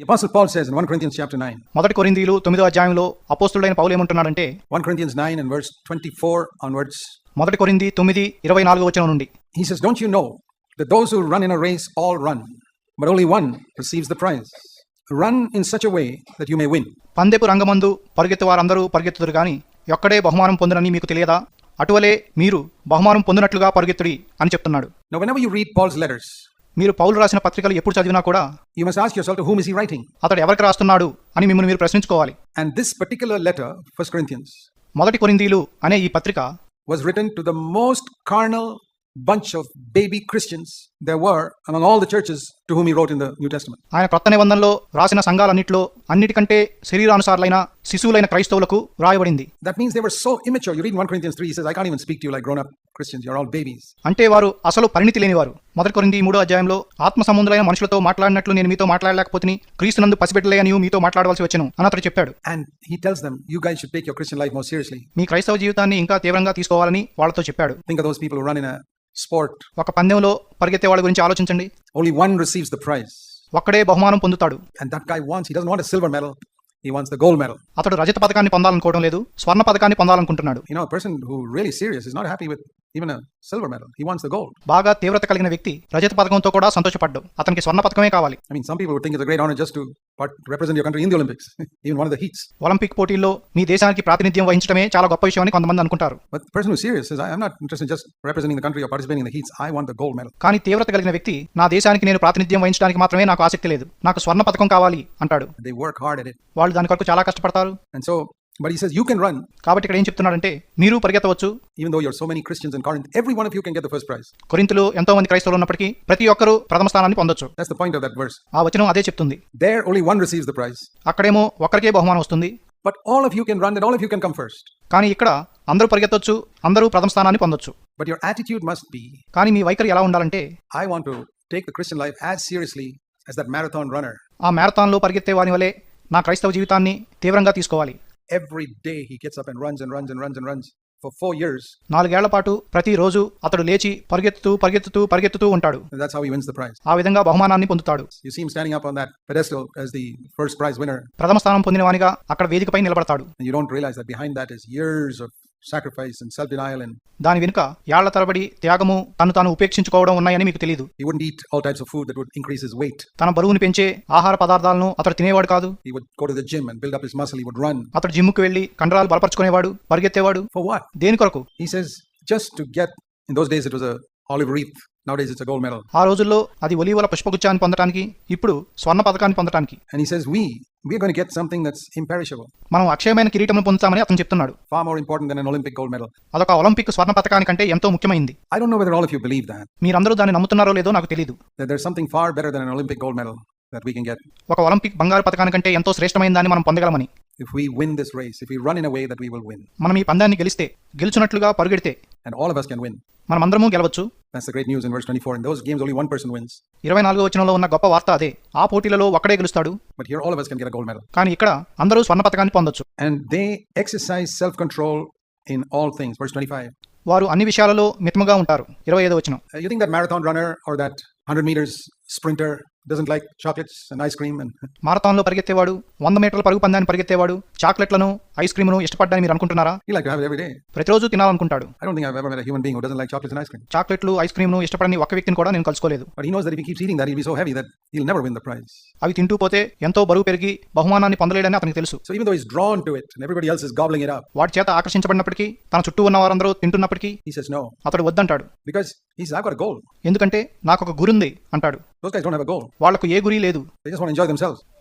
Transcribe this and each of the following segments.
The Apostle Paul says in 1 Corinthians chapter 9, మొదటి కొరిందీలు తొమ్మిదో అధ్యాయంలో అపోస్తుడైన పౌలు ఏమంటున్నాడంటే 1 Corinthians 9 and verse 24 onwards, మొదటి తొమ్మిది ఇరవై నాలుగో వచనం నుండి he says, Don't you know that those who run in a race all run, but only one receives the prize? Run in such a way that you may win. పందెపు రంగమందు పరిగెత్తు వారందరూ పరిగెత్తుదురు గాని ఒక్కడే బహుమానం పొందునని మీకు తెలియదా అటువలే మీరు బహుమానం పొందినట్లుగా పరిగెత్తుడి అని చెప్తున్నాడు Now, whenever you read Paul's letters, మీరు పౌరులు రాసిన పత్రికలు ఎప్పుడు చదివినా కూడా you must ask yourself whom is he writing అతడు ఎవరికి రాస్తున్నాడు అని మిమ్మల్ని మీరు ప్రశ్నించుకోవాలి. And this particular letter first Corinthians మొదటి కొరింథీలు అనే ఈ పత్రిక was written to the most carnal bunch of baby Christians there were among all the churches to whom he wrote in the New Testament. ఆయన క్రొత్త నిబంధనలో రాసిన సంఘాలన్నింటిలో అన్నిటికంటే శరీరానుసారులైన శిశువులైన క్రైస్తవులకు రాయబడింది That means they were so immature. You read 1 Corinthians 3, he says, I can't even speak to you like grown up Christians. You're all babies. అంటే వారు అసలు పరిణితి లేనివారు మొదటి కొరింది మూడో అధ్యాయంలో ఆత్మ సంబంధులైన మనుషులతో మాట్లాడినట్లు నేను మీతో మాట్లాడలేకపోతే క్రీస్తునందు పసిబిడ్డలే అని మీతో మాట్లాడవలసి వచ్చను అని అతడు చెప్పాడు And he tells them, You guys should take your Christian life more seriously. మీ క్రైస్తవ జీవితాన్ని ఇంకా తీవ్రంగా తీసుకోవాలని వాళ్ళతో చెప్పాడు Think of those people who run in a sport ఒక పందెంలో పరిగెత్తే వాళ్ళ గురించి ఆలోచించండి. Only one receives the prize ఒక్కడే బహుమానం పొందుతాడు. And that guy wants he does not a silver medal he wants the gold medal అతడు రజత పతకాన్ని పొందాలనుకోవడం లేదు స్వర్ణ పతకాన్ని పొందాలనుకుంటున్నాడు. You know a person who really serious is not happy with even silver medal he wants the gold బాగా తీవ్రత కలిగిన వ్యక్తి రజత పథకంతో కూడా సంతోషపడ్డు. అతనికి స్వర్ణ పథకమే కావాలి. I mean some people think it's great honour just to represent your country in the Olympics even one of the heats Olympic పోటీల్లో మీ దేశానికి ప్రాతినిధ్యం వహించడమే చాలా గొప్ప విషయం అని కొంతమంది అనుకుంటారు. But person who serious is I am not interested just representing the country or participating in the heats I want the gold medal కానీ తీవ్రత కలిగిన వ్యక్తి నా దేశానికి నేను ప్రాతినిధ్యం వహించడానికి మాత్రమే నాకు ఆసక్తి లేదు. నాకు స్వర్ణ పథకం కావాలి అంటాడు. They work hard at it వాళ్ళు దాని కొరకు చాలా కష్టపడతారు. అండ్ సో బట్ ఈ సెస్ యూ కెన్ రన్ కాబట్టి ఇక్కడ ఏం చెప్తున్నాడంటే మీరు పరిగెత్తవచ్చు. Even though your so many Christians and can't every one of you can get the first prize కొరింతలు ఎంతో మంది క్రైస్తవులు ఉన్నప్పటికీ ప్రతి ఒక్కరూ ప్రథమ స్థానాన్ని పొందొచ్చు. That's the point of that words ఆ వచనం అదే చెప్తుంది. There only one receives the prize అక్కడేమో ఒక్కరికే బహుమానం వస్తుంది. But all of you can run and all of you can come first కానీ ఇక్కడ అందరూ పరిగెత్తవచ్చు అందరూ ప్రథమ స్థానాన్ని పొందొచ్చు. But your attitude must be కానీ మీ వైఖరి ఎలా ఉండాలంటే I want to take the Christian life as seriously as that marathon runner ఆ మ్యారథాన్లో పరిగెత్తే వాని వలే నా క్రైస్తవ జీవితాన్ని తీవ్రంగా తీసుకోవాలి. Every day he gets up and runs and runs and runs and runs for four years. నాలుగేళ్ళ పాటు ప్రతిరోజు అతడు లేచి పరిగెత్తుతూ పరిగెత్తుతూ పరిగెత్తుతూ ఉంటాడు that's how he wins the prize. ఆ విధంగా బహుమానాన్ని పొందుతాడు You see him standing up on that pedestal as the first prize winner, ప్రథమ స్థానం పొందిన వానిగా అక్కడ వేదికపై నిలబడతాడు you don't realize that behind that is years of sacrifice self denial and దాని వెనుక యాళ్ళ తరబడి త్యాగము తను తాను ఉపేక్షించుకోవడం ఉన్నాయని మీకు తెలియదు he would eat all types food that would increase his weight తన బరువుని పెంచే ఆహార పదార్థాలను అతడు తినేవాడు కాదు. He would go to gym and build up his would run అతడు జిమ్కు వెళ్ళి కండరాలు బలపరుచుకునేవాడు పరిగెత్తేవాడు. ఫర్ దేని కొరకు? He says just get in those days it was a reef ఆ రోజుల్లో అది ఒలివల పుష్పగుచ్చాన్ని పొందడానికి ఇప్పుడు స్వర్ణ పథకాన్ని పొందడానికి మనం అక్షయమైన కిరీటం పొందుతామని అతను చెప్తున్నాడు. అదొక ఒలింపిక్ స్వర్ణ పథకాని కంటే ఎంతో ముఖ్యమైనది మీరందరూ దాన్ని నమ్ముతున్నారో లేదో నాకు తెలియదు ఒక ఒలింపిక్ బంగారు పథకాని కంటే ఎంతో శ్రేష్టమైన దాన్ని మనం పొందగలమని. Win this race if run in a way we will win మనం ఈ పందాన్ని గెలిస్తే గెలుచునట్లుగా పరుగెడితే and all of us can win మనమందరం గెలవచ్చు. That's the great news in verse 24. In those games, only one person wins. ఇరవై నాలుగో వచనంలో ఉన్న గొప్ప వార్త అదే ఆ పోటీలలో ఒక్కడే గెలుస్తాడు But here, all of us can get a gold medal. కానీ ఇక్కడ అందరూ స్వర్ణ పథకాన్ని పొందొచ్చు And they exercise self control in all things. Verse 25. వారు అన్ని విషయాలలో మితముగా ఉంటారు ఇరవై ఐదో వచనం Uh, you think that marathon runner or that 100 meters sprinter doesn't like chocolates and ice cream and marathon పరిగెత్తేవాడు వంద మీటర్ల పరుగు పందాన్ని పరిగెత్తేవాడు చాక్లెట్లను ఐస్ క్రీమ్ను ను మీరు అనుకుంటున్నారా? ఇలా లైక్ హావ్ ఎవ్రీడే ప్రతిరోజు తినాలనుకుంటాడు. ఐస్ క్రీమ్ చాక్లెట్లు ఐస్ క్రీమ్ను ఇష్టపడని ఒక వ్యక్తిని కూడా నేను కలుసుకోలేదు. But he knows that prize అవి తింటూ పోతే ఎంతో బరువు పెరిగి బహుమానాన్ని పొందలేడని అతనికి తెలుసు. So though is drawn to it and everybody else చేత ఆకర్షించబడినప్పటికీ తన చుట్టూ ఉన్న వారందరూ తింటున్నప్పటికీ హి నో అతడు వద్దంటాడు. Because he is not got goal ఎందుకంటే నాకు ఒక గురుంది అంటాడు. దోస్ గైస్ డోంట్ వాళ్ళకు ఏ గురి లేదు.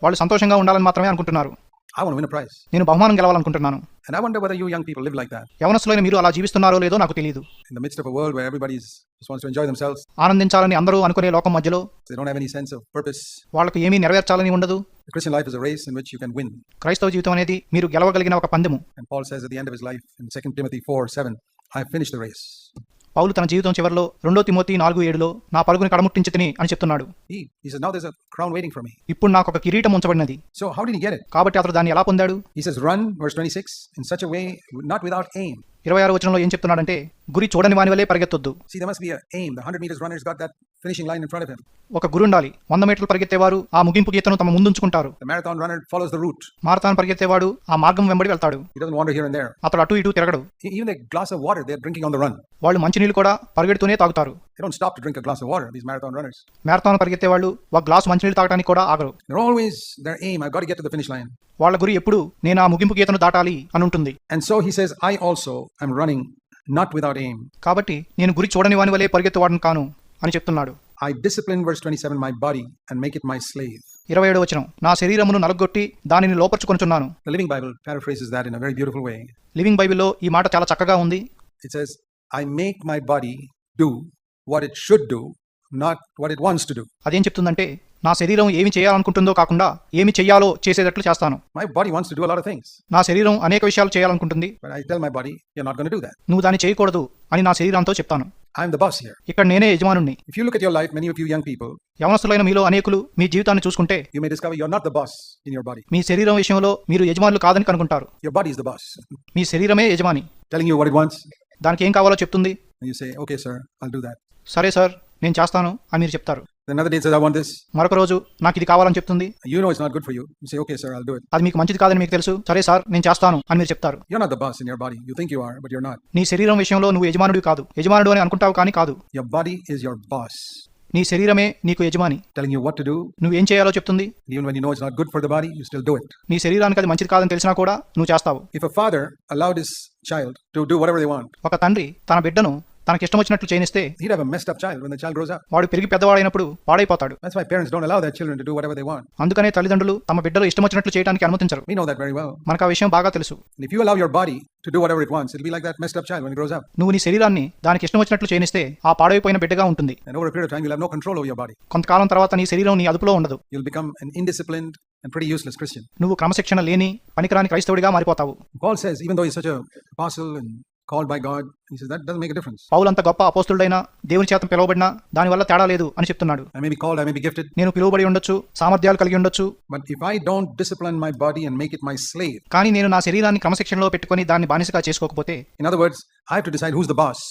వాళ్ళు సంతోషంగా ఉండాలని మాత్రమే అనుకుంటున్నారు I want to win a prize. నేను బహుమానం గెలవాలనుకుంటున్నాను And I wonder whether you young people live like that. యవనస్తులైన మీరు అలా జీవిస్తున్నారో లేదో నాకు తెలియదు In the midst of a world where everybody's just wants to enjoy themselves, ఆనందించాలని అందరూ అనుకునే లోకం మధ్యలో they don't have any sense of purpose. వాళ్ళకు ఏమీ నెరవేర్చాలని ఉండదు The Christian life is a race in which you can win. క్రైస్తవ జీవితం అనేది మీరు గెలవగలిగిన ఒక పందెము And Paul says at the end of his life in 2 Timothy 4 7, I have finished the race. పౌలు తన జీవితం చివరిలో రెండో తిమోతి నాలుగు ఏడులో నా పరుగుని కడముట్టించి తిని అని చెప్తున్నాడు. ఇప్పుడు నాకు ఒక కిరీటం ఉంచబడినది he get it? కాబట్టి అతడు దాన్ని ఎలా పొందాడు He says, Run, verse 26, in such a way, not without aim. ఇరవై ఆరు వచనంలో ఏం చెప్తున్నాడంటే గురి చూడని వాని వలె పరిగెత్తొద్దు. ఒక గురుండాలి వంద మీటర్లు పరిగెత్తేవారు ఆ ముగింపు గీతను తమ ముందుంచుకుంటారు. మారథాన్ పరిగెత్తేవాడు ఆ మార్గం వెంబడి వెళ్తాడు. అతడు అటు ఇటు తిరగడు. వాళ్ళు మంచి మంచినీళ్ళు కూడా పరిగెడుతూనే తాగుతారు. మ్యారథాన్ పరిగెత్తే వాళ్ళు ఒక గ్లాస్ మంచినీళ్ళు తాగడానికి కూడా ఆగరు. వాళ్ళ గురి ఎప్పుడు నేను ఆ ముగింపు గీతను దాటాలి అని ఉంటుంది and so he I also I'm running not without aim కాబట్టి నేను గురి చూడని వాని వలే పరిగెత్తువాడిని కాను అని చెప్తున్నాడు. I discipline verse twenty seven my body and make it my slave ఇరవై ఏడు వచనం నా శరీరమును నలగొట్టి దానిని లోపరుచుకొనుచున్నాను. Living Bible paraphrase is that in a very beautiful way living బైబిల్లో ఈ మాట చాలా చక్కగా ఉంది. It says I make my body do what it should do not what it wants to do అదేం చెప్తుందంటే నా శరీరం ఏమి చేయాలనుకుంటుందో కాకుండా ఏమి చేయాలో చేసేటట్లు చేస్తాను. My body wants to do నా శరీరం అనేక విషయాలు చేయాలనుకుంటుంది. బాడీ యు ఆర్ నువ్వు దాన్ని చేయకూడదు అని నా శరీరంతో చెప్తాను. ఐ ద బాస్ హియర్ ఇక్కడ నేనే యజమానుణ్ణి. ఇఫ్ యు యవనస్తులైన మీలో అనేకులు మీ జీవితాన్ని చూసుకుంటే you may discover you the boss in body మీ శరీరం విషయంలో మీరు యజమానులు కాదని కనుకుంటారు యువర్ బాడీ ఇస్ బాస్ మీ శరీరమే యజమాని. టెల్లింగ్ యు వాట్ ఇట్ దానికి ఏం కావాలో చెప్తుంది? Okay sir I'll do that సరే సార్ నేను చేస్తాను అని మీరు చెప్తారు. Another day says, I want this. మరొక రోజు నాకు ఇది కావాలని చెప్తుంది You know it's not good for you. You say, okay, sir, I'll do it. అది మీకు మంచిది కాదని మీకు తెలుసు సరే సార్ నేను చేస్తాను అని మీరు చెప్తారు You're not the boss in your body. You think you are, but you're not. నీ శరీరం విషయంలో నువ్వు యజమానుడు కాదు యజమానుడు అని అనుకుంటావు కానీ కాదు Your body is your boss, నీ శరీరమే నీకు యజమాని telling you what to do. నువ్వేం చేయాలో చెప్తుంది Even when you know it's not good for the body, you still do it. నీ శరీరానికి అది మంచిది కాదని తెలిసినా కూడా నువ్వు చేస్తావు If a father allowed his child to do whatever they want, ఒక తండ్రి తన బిడ్డను తనకి ఇష్టం వచ్చినట్లు చేయనిస్తే వాడు పెరిగి పెద్దవాడైనప్పుడు పాడైపోతాడు. అందుకనే తల్లిదండ్రులు తమ బిడ్డలు ఇష్టం వచ్చినట్లు చేయడానికి అనుమతించరు మనకు ఆ విషయం బాగా తెలుసు. నువ్వు నీ శరీరాన్ని దానికి ఇష్టం వచ్చినట్లు చేయిస్తే ఆ పాడైపోయిన బిడ్డగా ఉంటుంది. కొంతకాలం తర్వాత నీ శరీరం నీ అదుపులో ఉండదు. And pretty useless christian. నువ్వు క్రమశిక్షణ లేని పనికిరాని క్రైస్తవుడిగా మారిపోతావు. Paul says even though he's such a apostle and called by God, he says that doesn't make a difference. పౌలంత గొప్ప అపోస్తుడైనా దేవుని చేత పిలువబడినా దానివల్ల తేడా లేదు అని చెప్తున్నాడు I may be called, I may be gifted, నేను పిలువబడి ఉండొచ్చు సామర్థ్యాలు కలిగి ఉండొచ్చు but if I don't discipline my body and make it my slave, కానీ నేను నా శరీరాన్ని క్రమశిక్షణలో పెట్టుకొని దాన్ని బానిసగా చేసుకోకపోతే in other words, I have to decide who's the boss.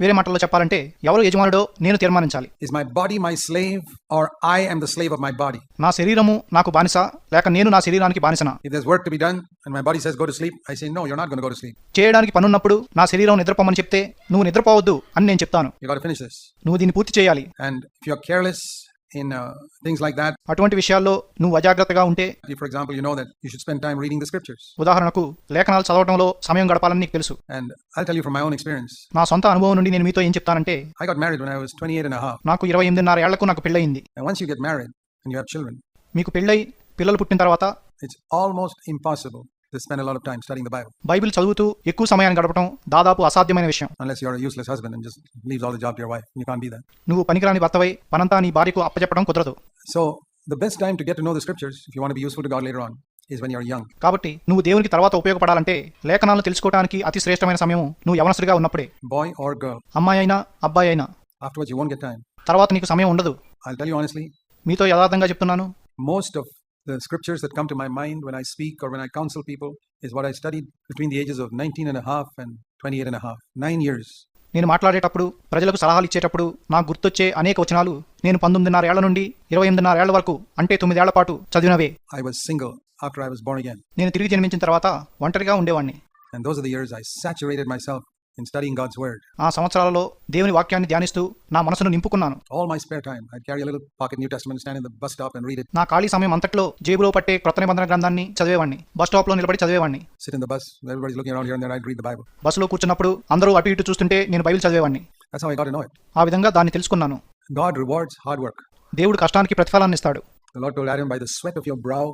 వేరే మాటల్లో చెప్పాలంటే ఎవరు యజమానుడో నేను తీర్మానించాలి. Is my body my slave or I am the slave of my body నా శరీరము నాకు బానిస లేక నేను నా శరీరానికి బానిసన? It does work to be done and my body says go to sleep I say no you are not gonna go to sleep చేయడానికి పని ఉన్నప్పుడు నా శరీరం నిద్రపోమని చెప్తే నువ్వు నిద్రపోవద్దు అని నేను చెప్తాను. You got to finish this నువ్వు దీన్ని పూర్తి చేయాలి. And if you are careless in uh, things like that, అటువంటి విషయాల్లో నువ్వు అజాగ్రత్తగా ఉంటే for example, you know that you should spend time reading the scriptures. ఉదాహరణకు లేఖనాలు చదవడంలో సమయం గడపాలని నీకు తెలుసు And I'll tell you from my own experience. నా సొంత అనుభవం నుండి నేను మీతో ఏం చెప్తానంటే I got married when I was 28 and a half. నాకు ఇరవై ఎనిమిదిన్నర ఏళ్ళకు నాకు పెళ్ళయింది And once you get married and you have children, మీకు పెళ్ళై పిల్లలు పుట్టిన తర్వాత it's almost impossible spend a lot of time studying the Bible Bible చదువుతూ ఎక్కువ సమయాన్ని గడపడం దాదాపు అసాధ్యమైన విషయం unless you're a useless husband and just leaves all the job to your wife. You can't be that. నువ్వు పనికిరాని భర్తవై పనంతా నీ భార్యకు అప్పచెప్పడం కుదరదు So the best time to get to know the scriptures, if you want to be useful to God later on, is when you're young. కాబట్టి నువ్వు దేవునికి తర్వాత ఉపయోగపడాలంటే లేఖనాలను తెలుసుకోవడానికి అతి శ్రేష్టమైన సమయం నువ్వు యవనస్తుడిగా ఉన్నప్పుడే Boy or girl. అమ్మాయి అయినా అబ్బాయి అయినా Afterwards, you won't get time. తర్వాత నీకు సమయం ఉండదు I'll tell you honestly, మీతో యథార్థంగా చెప్తున్నాను most of the scriptures that come to my mind when I speak or when I counsel people is what I studied between the ages of 19 and a half and 28 and a half. Nine years. నేను మాట్లాడేటప్పుడు ప్రజలకు సలహాలు ఇచ్చేటప్పుడు నాకు గుర్తొచ్చే అనేక వచనాలు నేను పంతొమ్మిదిన్నర ఏళ్ళ నుండి ఇరవై ఎనిమిదిన్నర ఏళ్ళ వరకు అంటే తొమ్మిదేళ్ళ పాటు చదివినవే I was single after I was born again. నేను తిరిగి జన్మించిన తర్వాత ఒంటరిగా ఉండేవాడిని And those are the years I saturated myself in studying God's word. ఆ సంవత్సరాలలో దేవుని వాక్యాన్ని ధ్యానిస్తూ నా మనసును నింపుకున్నాను All my spare time, I'd carry a little pocket New Testament, stand in the bus stop and read it, నా ఖాళీ సమయం అంతట్లో జేబులో పట్టే క్రొత్త నిబంధన గ్రంథాన్ని చదివేవాడిని బస్ స్టాప్లో నిలబడి చదివేవాడిని sit in the bus. Everybody's looking around here and there. I'd read the Bible. బస్సులో కూర్చున్నప్పుడు అందరూ అటు ఇటు చూస్తుంటే నేను బైబిల్ చదివేవాడిని That's how I got to know it. ఆ విధంగా దాన్ని తెలుసుకున్నాను God rewards hard work. దేవుడు కష్టానికి ప్రతిఫలాన్ని ఇస్తాడు The Lord told Adam, by the sweat of your brow,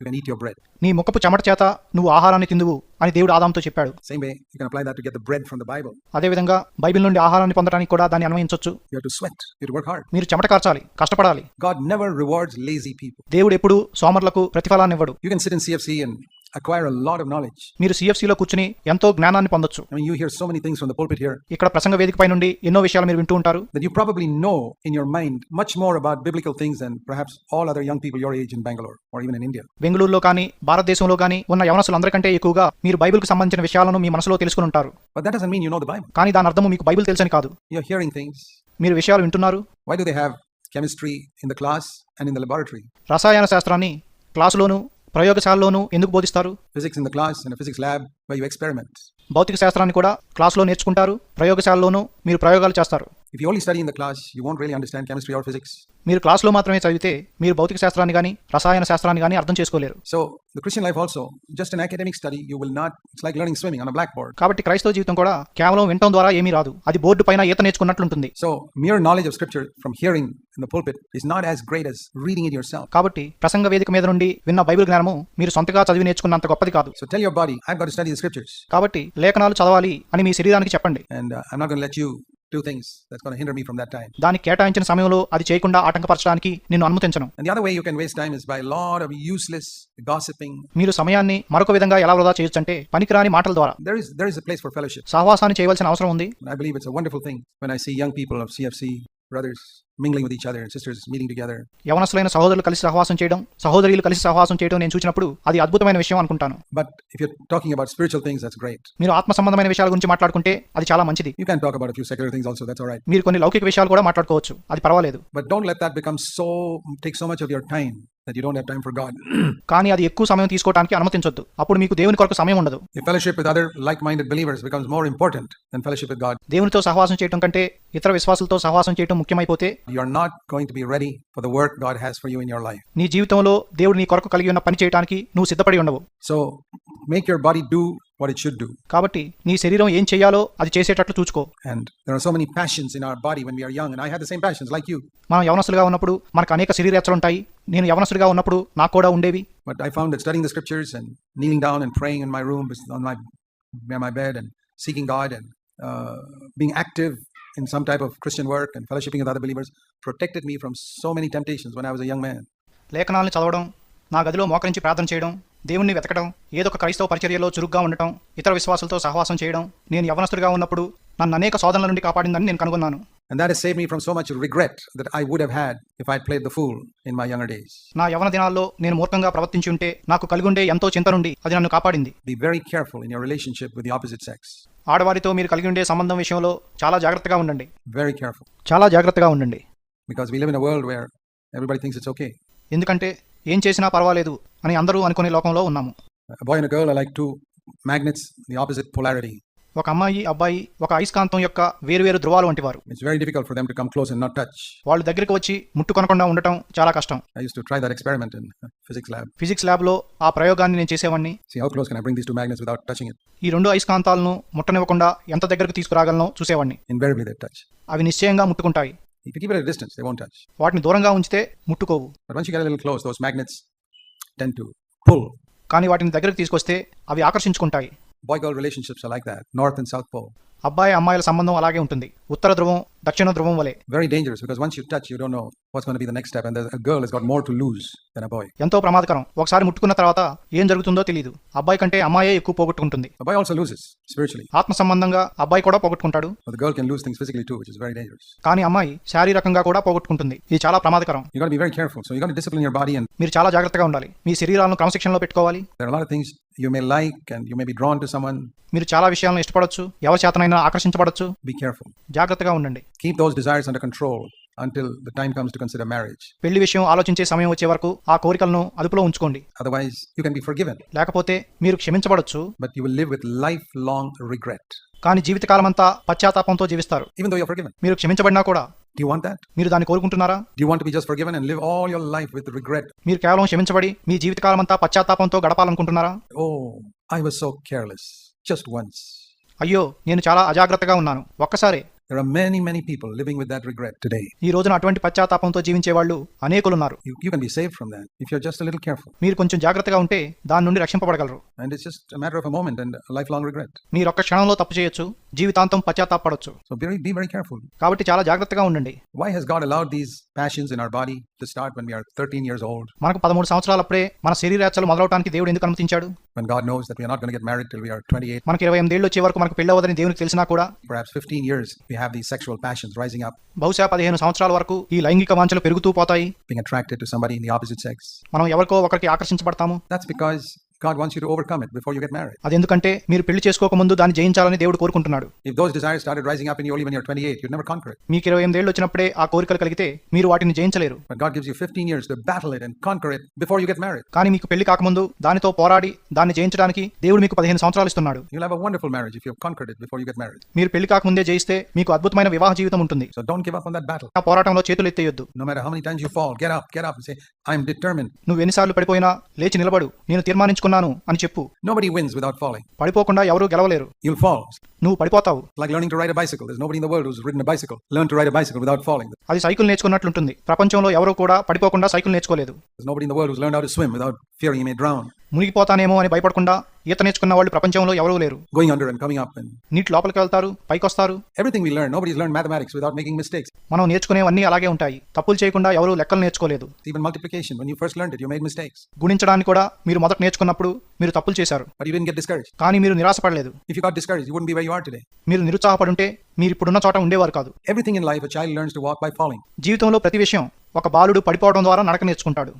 you can eat your bread. నీ ముఖపు చెమట చేత నువ్వు ఆహారాన్ని తిందువు అని దేవుడు ఆదాంతో చెప్పాడు Same way, you can apply that to get the bread from the Bible. అదేవిధంగా బైబిల్ నుండి ఆహారాన్ని పొందడానికి కూడా దాన్ని అన్వయించవచ్చు You have to sweat. You have to work hard. మీరు చెమట కార్చాలి కష్టపడాలి God never rewards lazy people. దేవుడు ఎప్పుడు సోమర్లకు ప్రతిఫలాన్ని ఇవ్వడు You can sit in CFC and acquire a lot of knowledge. మీరు సిఎఫ్సిలో కూర్చుని ఎంతో జ్ఞానాన్ని పొందొచ్చు I mean, you hear so many things from the pulpit here ఇక్కడ ప్రసంగ వేదికపై నుండి ఎన్నో విషయాలు మీరు వింటూ ఉంటారు that you probably know in your mind much more about biblical things than perhaps all other young people your age in Bangalore or even in India. బెంగళూరులో కానీ భారతదేశంలో కానీ ఉన్న యవనసులందరికంటే ఎక్కువగా మీరు మీరు బైబిల్కు సంబంధించిన విషయాలను మీ మనసులో తెలుసుకుని ఉంటారు. కానీ దాని అర్థం మీకు బైబిల్ తెలుసని కాదు. మీరు విషయాలు వింటున్నారు. Chemistry in the class and in the laboratory రసాయన శాస్త్రాన్ని క్లాసులోను ప్రయోగశాలలోను ఎందుకు బోధిస్తారు? Physics in class physics lab why you భౌతిక శాస్త్రాన్ని కూడా క్లాసులో నేర్చుకుంటారు ప్రయోగశాలలోను మీరు ప్రయోగాలు చేస్తారు. మీరు క్లాస్లో మాత్రమే చదివితే మీరు భౌతిక శాస్త్రాన్ని కానీ రసాయన శాస్త్రాన్ని కానీ అర్థం చేసుకోలేరు. So the Christian life also just academic study you will not like learning swimming blackboard కాబట్టి క్రైస్తవ జీవితం కూడా కేవలం వింటం ద్వారా ఏమీ రాదు. అది బోర్డు పైన ఈత నేర్చుకున్నట్లుంటుంది. So mere knowledge of scripture from hearing in the pulpit is not as great as reading it yourself కాబట్టి ప్రసంగ వేదిక మీద నుండి విన్న బైబిల్ జ్ఞానము మీరు సొంతగా చదివి నేర్చుకున్నంత గొప్పది కాదు. So tell your body I have to study the scriptures కాబట్టి లేఖనాలు చదవాలి అని మీ శరీరానికి చెప్పండి. And I am not going to let you do things that's going to hinder me from that time. దానికి కేటాయించిన సమయంలో అది చేయకుండా ఆటంకపరచడానికి నేను అనుమతించను And the other way you can waste time is by a lot of useless gossiping. మీరు సమయాన్ని మరొక విధంగా ఎలా వృధా చేయొచ్చంటే పనికిరాని మాటల ద్వారా There is there is a place for fellowship. సహవాసాన్ని చేయవలసిన అవసరం ఉంది I believe it's a wonderful thing when I see young people of CFC brothers mingling with each other and sisters meeting together. యవనస్తులైన సహోదరులు కలిసి సహవాసం చేయడం సహోదరులు కలిసి సహవాసం చేయడం నేను చూసినప్పుడు అది అద్భుతమైన విషయం అనుకుంటాను But if you're talking about spiritual things, that's great. మీరు ఆత్మ సంబంధమైన విషయాల గురించి మాట్లాడుకుంటే అది చాలా మంచిది You can talk about a few secular things also. That's all right. మీరు కొన్ని లౌకిక విషయాలు కూడా మాట్లాడుకోవచ్చు అది పర్వాలేదు But don't let that become so take so much of your time that you don't have time for God. కానీ అది ఎక్కువ సమయం తీసుకోవడానికి అనుమతించొద్దు అప్పుడు మీకు దేవుని కొరకు సమయం ఉండదు if fellowship with other like-minded believers becomes more important than fellowship with God, దేవునితో సహవాసం చేయడం కంటే ఇతర విశ్వాసులతో సహవాసం చేయడం ముఖ్యమైపోతే you're not going to be ready for the work God has for you in your life. నీ జీవితంలో దేవుడు నీ కొరకు కలిగి ఉన్న పని చేయడానికి నువ్వు సిద్ధపడి ఉండవు So make your body do what it should do. కాబట్టి నీ శరీరం ఏం చేయాలో అది చేసేటట్లు చూసుకో And there are so many passions in our body when we are young, and I had the same passions like you. మనం యవనస్తులుగా ఉన్నప్పుడు మనకు అనేక శరీరేచ్చలు ఉంటాయి నేను యవనసుడిగా ఉన్నప్పుడు నాకు కూడా ఉండేవి. But I found that studying the scriptures and kneeling down and praying in my room on my my bed and seeking God and being active in some type of Christian work and fellowshipping other believers protected me from so many temptations when I was a young man లేఖనాలను చదవడం నా గదిలో మోకరించి ప్రార్థన చేయడం దేవుణ్ణి వెతకడం ఏదో ఒక క్రైస్తవ పరిచర్యలో చురుగ్గా ఉండటం ఇతర విశ్వాసులతో సహవాసం చేయడం నేను యవనస్తుడిగా ఉన్నప్పుడు నన్ను అనేక సోదనల నుండి కాపాడిందని నేను కనుగొన్నాను. And that has saved me from so much regret that I would have had if I'd played the fool in my younger days. నా యవన దినాల్లో నేను మూర్ఖంగా ప్రవర్తించి ఉంటే నాకు కలిగుండే ఎంతో చింత నుండి అది నన్ను కాపాడింది Be very careful in your relationship with the opposite sex. ఆడవారితో మీరు కలిగి ఉండే సంబంధం విషయంలో చాలా జాగ్రత్తగా ఉండండి Very careful. చాలా జాగ్రత్తగా ఉండండి Because we live in a world where everybody thinks it's okay. ఎందుకంటే ఏం చేసినా పర్వాలేదు అని అందరూ అనుకునే లోకంలో ఉన్నాము A boy and a girl are like two magnets, the opposite polarity. ఒక అమ్మాయి అబ్బాయి ఒక అయస్కాంతం యొక్క వేరు ధృవాలు వంటి వారు it's very difficult for them to come close and not touch వాళ్ళ దగ్గరికి వచ్చి ముట్టుకొనకుండా ఉండటం చాలా కష్టం. I used to try that experiment in physics lab physics ల్యాబ్లో ఆ ప్రయోగాన్ని నేను చేసేవాన్ని see how close can I bring this two magnets without touching it ఈ రెండు అయస్కాంతాలను ముట్టనివ్వకుండా ఎంత దగ్గరికి తీసుకురాగలను చూసేవాడిని ఇన్వేరియబ్లీ దట్ టచ్ అవి నిశ్చయంగా ముట్టుకుంటాయి. If you keep it distance they won't touch వాటిని దూరంగా ఉంచితే ముట్టుకోవు. But once you get a close those magnets tend to pull కానీ వాటిని దగ్గరికి తీసుకొస్తే అవి ఆకర్షించుకుంటాయి. Boy girl relationships like that north and south pole అబ్బాయి అమ్మాయిల సంబంధం అలాగే ఉంటుంది. ఉత్తర ధ్రువం దక్షిణ ధ్రువం వలె. Very dangerous because once you touch you don't know what's gonna be the next step and the girl has got more to lose than a boy ఎంతో ప్రమాదకరం. ఒకసారి ముట్టుకున్న తర్వాత ఏం జరుగుతుందో తెలియదు అబ్బాయి కంటే అమ్మాయే ఎక్కువ పోగొట్టుకుంటుంది. బాయ్ ఆల్సో లూజెస్ స్పిరిచువల్లీ ఆత్మ సంబంధంగా అబ్బాయి కూడా పోగొట్టుకుంటాడు. The girl can lose things physically too which is very dangerous కానీ అమ్మాయి శారీరకంగా కూడా పోగొట్టుకుంటుంది. ఇది చాలా ప్రమాదకరం. You got be very careful so you got discipline your body and మీరు చాలా జాగ్రత్తగా ఉండాలి. మీ శరీరాలను క్రమశిక్షణలో పెట్టుకోవాలి. There are all things you may like and you may be drawn to someone. మీరు చాలా విషయాలను ఇష్టపడొచ్చు ఎవరి చేతనైనా ఆకర్షించబడొచ్చు Be careful. జాగ్రత్తగా ఉండండి Keep those desires under control until the time comes to consider marriage. పెళ్ళి విషయం ఆలోచించే సమయం వచ్చే వరకు ఆ కోరికలను అదుపులో ఉంచుకోండి Otherwise, you can be forgiven, లేకపోతే మీరు క్షమించబడొచ్చు but you will live with lifelong regret, కానీ జీవితకాలమంతా పశ్చాత్తాపంతో జీవిస్తారు even though you're forgiven. మీరు క్షమించబడినా కూడా డి వాంట్ దట్ మీరు దాన్ని కోరుకుంటున్నారా? Do want be just forgiven and live all your life with regret మీరు కేవలం క్షమించబడి మీ జీవితకాలం అంతా పశ్చాత్తాపంతో గడపాలనుకుంటున్నారా? ఓ I was so careless just once అయ్యో నేను చాలా అజాగ్రత్తగా ఉన్నాను. ఒక్కసారి There are many, many people living with that regret today. ఈ రోజున అటువంటి పశ్చాత్తాపంతో జీవించే వాళ్ళు అనేకులున్నారు You, you can be saved from that if you're just a little careful. మీరు కొంచెం జాగ్రత్తగా ఉంటే దాని నుండి రక్షింపబడగలరు And it's just a matter of a moment and a lifelong regret. మీరు ఒక్క క్షణంలో తప్పు చేయొచ్చు జీవితాంతం పశ్చాత్తాపడొచ్చు So be, be very careful. కాబట్టి చాలా జాగ్రత్తగా ఉండండి Why has God allowed these passions in our body to start when we are 13 years old? మనకు పదమూడు సంవత్సరాలప్పుడే మన శరీరాచలు మొదలవడానికి దేవుడు ఎందుకు అనుమతించాడు When God knows that we are not going to get married till we are 28, మనకి ఇరవై ఎనిమిదేళ్ళు వచ్చే వరకు మనకు పెళ్ళవదని దేవునికి తెలిసినా కూడా perhaps 15 years, we have these sexual passions rising up, బహుశా పదిహేను సంవత్సరాల వరకు ఈ లైంగిక వాంఛలు పెరుగుతూ పోతాయి being attracted to somebody in the opposite sex. మనం ఎవరికో ఒకరికి ఆకర్షించబడతాము That's because God wants you to overcome it before you get married. అది ఎందుకంటే మీరు పెళ్ళి చేసుకోకముందు దాన్ని జయించాలని దేవుడు కోరుకుంటున్నాడు If those desires started rising up in you only when you're 28, you'd never conquer it. మీకు ఇరవై ఎనిమిదేళ్ళు వచ్చినప్పుడే ఆ కోరికలు కలిగితే మీరు వాటిని జయించలేరు But God gives you 15 years to battle it and conquer it before you get married. కానీ మీకు పెళ్ళి కాకముందు దానితో పోరాడి దాన్ని జయించడానికి దేవుడు మీకు పదిహేను సంవత్సరాలు ఇస్తున్నాడు You'll have a wonderful marriage if you've conquered it before you get married. మీరు పెళ్ళి కాకముందే జయిస్తే మీకు అద్భుతమైన వివాహ జీవితం ఉంటుంది So don't give up on that battle. ఆ పోరాటంలో చేతులు ఎత్తేయొద్దు No matter how many times you fall, get up, get up and say, I'm determined. నువ్వు ఎన్నిసార్లు పడిపోయినా లేచి నిలబడు నేను తీర్మానించుకున్నాను పడుతున్నాను అని చెప్పు. నోబడి విన్స్ విదౌట్ ఫాలింగ్ పడిపోకుండా ఎవరు గెలవలేరు. యు విల్ ఫాల్ నువ్వు పడిపోతావు. Like learning to ride a bicycle there is nobody in the world who's ridden a bicycle learn to ride a bicycle without falling అది సైకిల్ నేర్చుకున్నట్లు ఉంటుంది ప్రపంచంలో ఎవరు కూడా పడిపోకుండా సైకిల్ నేర్చుకోలేదు. There is nobody in the world who's learn how to swim without fearing he may drown మునిగిపోతానేమో అని భయపడకుండా ఈత నేర్చుకున్న వాళ్ళు ప్రపంచంలో ఎవరూ లేరు. గోయింగ్ అండర్ కమింగ్ అప్ నీట్ లోపలికి వెళ్తారు పైకి వస్తారు everything we learn nobody learn mathematics making mistakes మనం నేర్చుకునేవన్నీ అలాగే ఉంటాయి. తప్పులు చేయకుండా ఎవరూ లెక్కలు నేర్చుకోలేదు. Even multiplication first learn you make mistakes గుణించడానికి కూడా మీరు మొదట నేర్చుకున్నప్పుడు మీరు తప్పులు చేశారు. But you win get discourage కానీ మీరు నిరాశపడలేదు. If you got would be where you are today మీరు నిరుత్సాహపడుంటే మీరు ఇప్పుడున్న చోట ఉండేవారు కాదు. Everything in life a child to walk by falling జీవితంలో ప్రతి విషయం ఒక బాలుడు పడిపోవడం ద్వారా నడక నేర్చుకుంటాడు.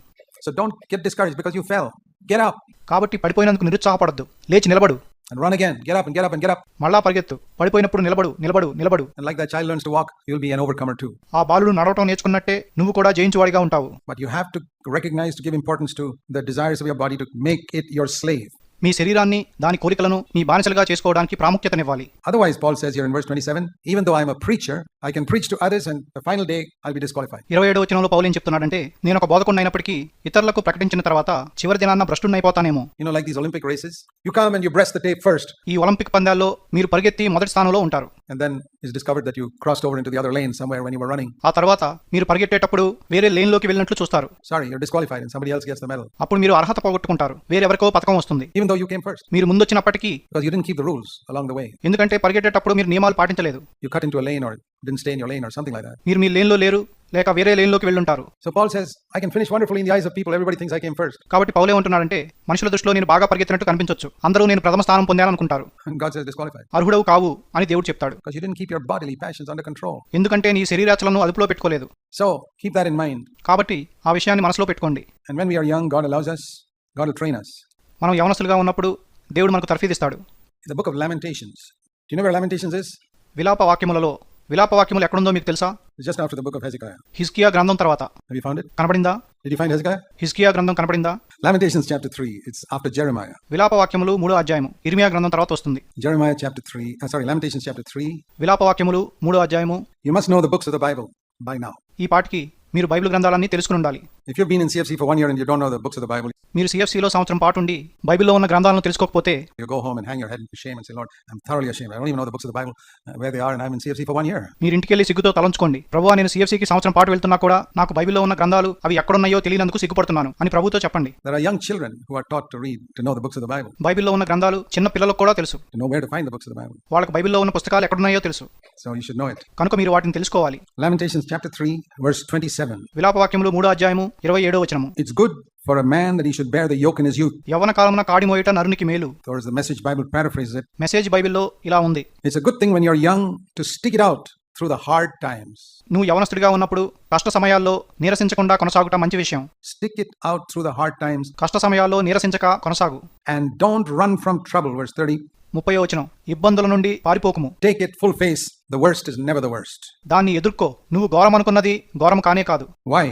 So don't get discourage because you fail get కాబట్టి పడిపోయినందుకు నిరుత్సాహపడద్దు. లేచి నిలబడు. And run again get up and get and get మళ్ళా పరిగెత్తు. పడిపోయినప్పుడు నిలబడు నిలబడు నిలబడు. Like the child learns to walk you will be an overcomer too ఆ బాలుడు నడవటం నేర్చుకున్నట్టే నువ్వు కూడా జయించువాడిగా ఉంటావు. But you have to recognise to give importance to the desires of your body to make it your slave మీ శరీరాన్ని దాని కోరికలను మీ బానిసలుగా చేసుకోవడానికి ప్రాముఖ్యతనివ్వాలి Otherwise, Paul says here in verse 27 even though I'm a preacher, I can preach to others, and the final day I'll be disqualified. ఇరవై ఏడో వచనంలో పౌలు ఏం చెప్తున్నాడంటే నేను ఒక బోధకుండా అయినప్పటికీ ఇతరులకు ప్రకటించిన తర్వాత చివరి దినాన్న భ్రష్టున్నైపోతానేమో You know, like these Olympic races, you come and you breast the tape first, ఈ ఒలింపిక్ పందాల్లో మీరు పరిగెత్తి మొదటి స్థానంలో ఉంటారు and then it's discovered that you crossed over into the other lane somewhere when you were running. ఆ తర్వాత మీరు పరిగెట్టేటప్పుడు వేరే లేన్లోకి వెళ్ళినట్లు చూస్తారు Sorry, you're disqualified, and somebody else gets the medal. అప్పుడు మీరు అర్హత పోగొట్టుకుంటారు వేరెవరికో పథకం వస్తుంది Even though though you came first మీరు ముందు వచ్చినప్పటికీ because you didn't keep the rules along the way ఎందుకంటే పరిగెట్టేటప్పుడు మీరు నియమాలు పాటించలేదు. You cut into a lane or didn't stay in your lane or something like that మీరు మీ లేన్లో లేరు లేక వేరే లేన్లోకి వెళ్ళుంటారు. So Paul says I can finish wonderful in the eyes of people everybody things I came first కాబట్టి పౌలే ఉంటున్నారంటే మనుషుల దృష్టిలో నేను బాగా పరిగెత్తినట్టు కనిపించొచ్చు. అందరూ నేను ప్రథమ స్థానం పొందాను అనుకుంటారు గాడ్ సేస్ డిస్క్వాలిఫైడ్ అర్హుడవు కావు అని దేవుడు చెప్తాడు. Because you did keep your body passions under control ఎందుకంటే నీ శరీరాచలను అదుపులో పెట్టుకోలేదు. So keep that in mind కాబట్టి ఆ విషయాన్ని మనసులో పెట్టుకోండి. And when we are young God allows us God will train us మనం యవనస్తులుగా ఉన్నప్పుడు దేవుడు మనకు తర్ఫీదిస్తాడు. ఇస్తాడు book of Lamentations you know is విలాప వాక్యములలో విలాప వాక్యములు ఎక్కడ ఉందో మీకు తెలుసా? Just after the book of హిస్కియా గ్రంథం తర్వాత. కనబడిందా? డిడ్ యు ఫైండ్ హిస్కియా గ్రంథం కనపడిందా Lamentations chapter 3 it's after Jeremiah విలాప వాక్యములు మూడో అధ్యాయము ఇర్మియా గ్రంథం తర్వాత వస్తుంది. Jeremiah chapter 3 sorry Lamentations chapter 3 విలాప వాక్యములు మూడో అధ్యాయము. You must know the books of the Bible by now ఈ పాటికి మీరు బైబిల్ గ్రంథాలన్నీ తెలుసుకుని ఉండాలి. If you been in CFC for 1 year and you don't know the books of the Bible మీరు సిఎఫ్సి లో సంవత్సరం పాటు ఉండి బైబిల్లో ఉన్న గ్రంథాలను తెలుసుకోకపోతే you go home and hang your head in shame and say Lord I am thoroughly ashamed I don't even know the books of the Bible where they are and I am in CFC for 1 year మీరు ఇంటికి వెళ్ళి సిగ్గుతో తలంచుకోండి. ప్రభువా నేను CFC కి సంవత్సరం పాటు వెళ్తున్నా కూడా నాకు బైబిల్లో ఉన్న గ్రంథాలు అవి ఎక్కడ ఉన్నాయో తెలియనందుకు సిగ్గుపడుతున్నాను అని ప్రభుతో చెప్పండి. There are young children who are taught to read to know the books of the Bible బైబిల్లో ఉన్న గ్రంథాలు చిన్న పిల్లలకు కూడా తెలుసు. To know where to find the books of the Bible వాళ్ళకి బైబిల్లో ఉన్న పుస్తకాలు ఎక్కడ ఉన్నాయో తెలుసు. So you should know it కనుక మీరు వాటిని తెలుసుకోవాలి. లామెంటేషన్స్ చాప్టర్ 3 వర్స్ 27 విలాపవాక్యములు మూడో అధ్యాయము ఇరవై ఏడో వచనము It's good for a man that he should bear the yoke in his youth. యవన కాలమున కాడి మోయట నరునికి మేలు Or as the message Bible paraphrases it, message బైబిల్లో ఇలా ఉంది it's a good thing when you're young to stick it out through the hard times. నువ్వు యవనస్తుడిగా ఉన్నప్పుడు కష్ట సమయాల్లో నీరసించకుండా కొనసాగుట మంచి విషయం Stick it out through the hard times కష్ట సమయాల్లో నీరసించక కొనసాగు and don't run from trouble. Verse 30. ముప్పై వచనం. ఇబ్బందుల నుండి పారిపోకము. Take it full face the worst is never the worst దాన్ని ఎదుర్కో. నువ్వు ఘోరం అనుకున్నది ఘోరం కానే కాదు. వై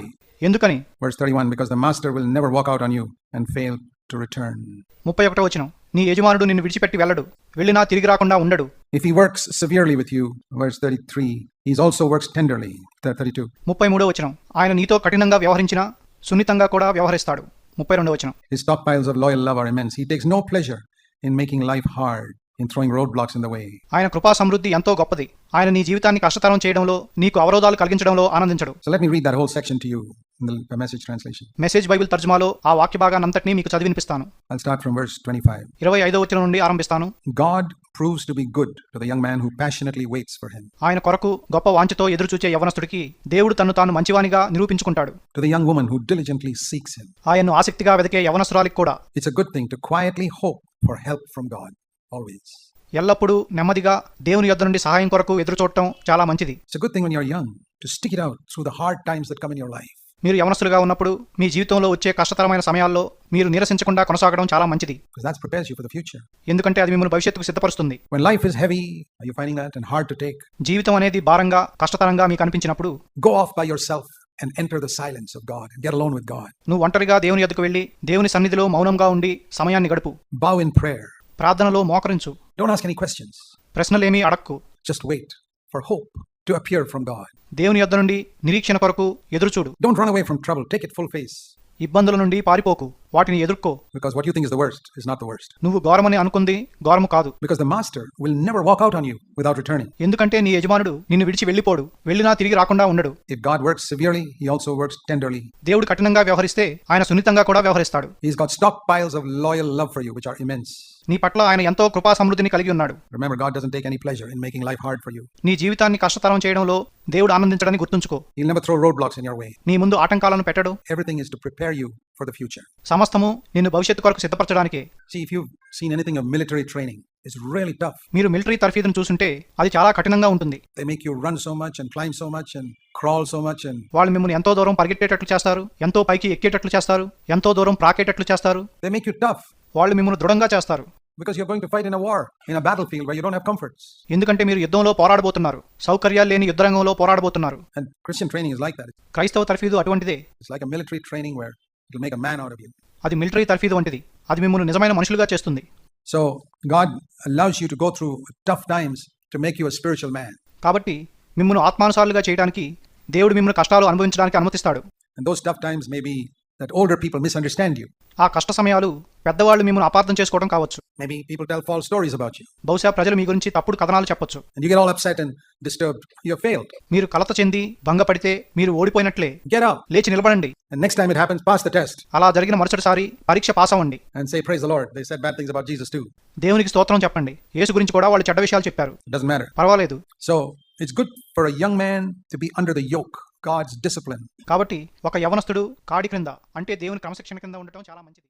ఎందుకని? Verse 31 because the master will never walk out on you and fail to return 31వ వచనం. నీ యజమానుడు నిన్ను విడిచిపెట్టి వెళ్ళడు. వెళ్ళినా తిరిగి రాకుండా ఉండడు. If he works severely with you verse 33 he is also works tenderly 32 33వ వచనం. ఆయన నీతో కఠినంగా వ్యవహరించినా సున్నితంగా కూడా వ్యవహరిస్తాడు. 32వ వచనం. He stockpiles of loyal love are immense he takes no pleasure in making life hard. in throwing roadblocks in the way. ఆయన కృపా సమృద్ధి ఎంతో గొప్పది ఆయన నీ జీవితాన్ని కష్టతరం చేయడంలో నీకు అవరోధాలు కలిగించడంలో ఆనందించడు So let me read that whole section to you in the, the message translation. Message Bible తర్జుమాలో ఆ వాక్య భాగానంతటినీ మీకు చదివినిపిస్తాను I'll start from verse 25. ఇరవై ఐదో వచ్చిన నుండి ఆరంభిస్తాను God proves to be good to the young man who passionately waits for him, ఆయన కొరకు గొప్ప వాంఛతో ఎదురుచూచే యవనస్తుడికి దేవుడు తన్ను తాను మంచివానిగా నిరూపించుకుంటాడు to the young woman who diligently seeks him. ఆయన్ను ఆసక్తిగా వెతికే యవనస్తురాలికి కూడా It's a good thing to quietly hope for help from God always ఎల్లప్పుడు నెమ్మదిగా దేవుని యొద్ నుండి సహాయం కొరకు ఎదురు చూడటం చాలా మంచిది. It's times that come in మీరు యవనస్తులుగా ఉన్నప్పుడు మీ జీవితంలో వచ్చే కష్టతరమైన సమయాల్లో మీరు నిరసించకుండా కొనసాగడం చాలా మంచిది. ఎందుకంటే అది మిమ్మల్ని భవిష్యత్తుకు సిద్ధపరుస్తుంది. Life heavy I fining that and hard take జీవితం అనేది భారంగా కష్టతరంగా మీకు అనిపించినప్పుడు go off by yourself and enter the silence of God and get alone with God. నువ్వు ఒంటరిగా దేవుని ఎద్దుకు వెళ్ళి దేవుని సన్నిధిలో మౌనంగా ఉండి సమయాన్ని గడుపు Bow in prayer. ప్రార్థనలో మోకరించు Don't ask any questions. ప్రశ్నలేమీ అడక్కు Just wait for hope to appear from God. దేవుని యొద్ద నుండి నిరీక్షణ కొరకు ఎదురుచూడు Don't run away from trouble. Take it full face ఇబ్బందుల నుండి పారిపోకు వాటిని ఎదుర్కో. Because what you think is the worst is not the worst నువ్వు గౌరవమని అనుకుంది గౌరవము కాదు. Because the master will never walk out on you without returning ఎందుకంటే నీ యజమానుడు నిన్ను విడిచి వెళ్ళిపోడు వెళ్ళినా తిరిగి రాకుండా ఉండడు. If God works severely he also works tenderly దేవుడు కఠినంగా వ్యవహరిస్తే ఆయన సున్నితంగా కూడా వ్యవహరిస్తాడు. He has got stockpiles of loyal love for you which are immense నీ పట్ల ఆయన ఎంతో కృపా సమృద్ధిని కలిగి ఉన్నాడు. Remember God doesn't take any pleasure in making life hard for you నీ జీవితాన్ని కష్టతరం చేయడంలో దేవుడు ఆనందించడానికి గుర్తుంచుకో. నీ ముందు ఆటంకాలను పెట్టడు. Everything is to prepare you for the future సమస్తము నిన్ను భవిష్యత్తు కొరకు సిద్ధపరచడానికి. If you seen anything of military training is really tough మీరు మిలిటరీ తర్ఫీదును చూస్తుంటే అది చాలా కఠినంగా ఉంటుంది. They make you run so much and climb so much and crawl so much and వాళ్ళు మిమ్మల్ని ఎంతో దూరం పరిగెట్టేటట్లు చేస్తారు ఎంతో పైకి ఎక్కేటట్లు చేస్తారు ఎంతో దూరం ప్రాకేటట్లు చేస్తారు. దే మేక్ యు టఫ్ వాళ్ళు మిమ్మల్ని దృఢంగా చేస్తారు. Because you're going to fight in war in a battle feel why you don't have comforts ఎందుకంటే మీరు యుద్ధంలో పోరాడబోతున్నారు సౌకర్యాలు లేని యుద్ధ రంగంలో పోరాడబోతున్నారు. And Christian training is like that క్రైస్తవ తర్ఫీదు అటువంటిదే. It's like military training where it will make a man out of అది మిలిటరీ తర్ఫీదు వంటిది. అది మిమ్మల్ని నిజమైన మనుషులుగా చేస్తుంది. So God loves you to go through tough times to make you a spiritual man కాబట్టి మిమ్మల్ని ఆత్మానుసారులుగా చేయడానికి దేవుడు మిమ్మల్ని కష్టాలు అనుభవించడానికి అనుమతిస్తాడు. And those tough times may be that older people misunderstand you. ఆ కష్ట సమయాలు పెద్దవాళ్ళు మిమ్మల్ని అపార్థం చేసుకోవడం కావచ్చు Maybe people tell false stories about you. బహుశా ప్రజలు మీ గురించి తప్పుడు కథనాలు చెప్పొచ్చు And you get all upset and disturbed. You have failed. మీరు కలత చెంది భంగపడితే మీరు ఓడిపోయినట్లే Get up. లేచి నిలబడండి And next time it happens, pass the test. అలా జరిగిన మరుసటిసారి పరీక్ష పాస్ అవ్వండి And say, Praise the Lord. They said bad things about Jesus too. దేవునికి స్తోత్రం చెప్పండి యేసు గురించి కూడా వాళ్ళు చెడ్డ విషయాలు చెప్పారు It doesn't matter. పర్వాలేదు So it's good for a young man to be under the yoke, God's discipline కాబట్టి ఒక యవనస్తుడు కాడి క్రింద అంటే దేవుని క్రమశిక్షణ కింద ఉండటం చాలా మంచిది.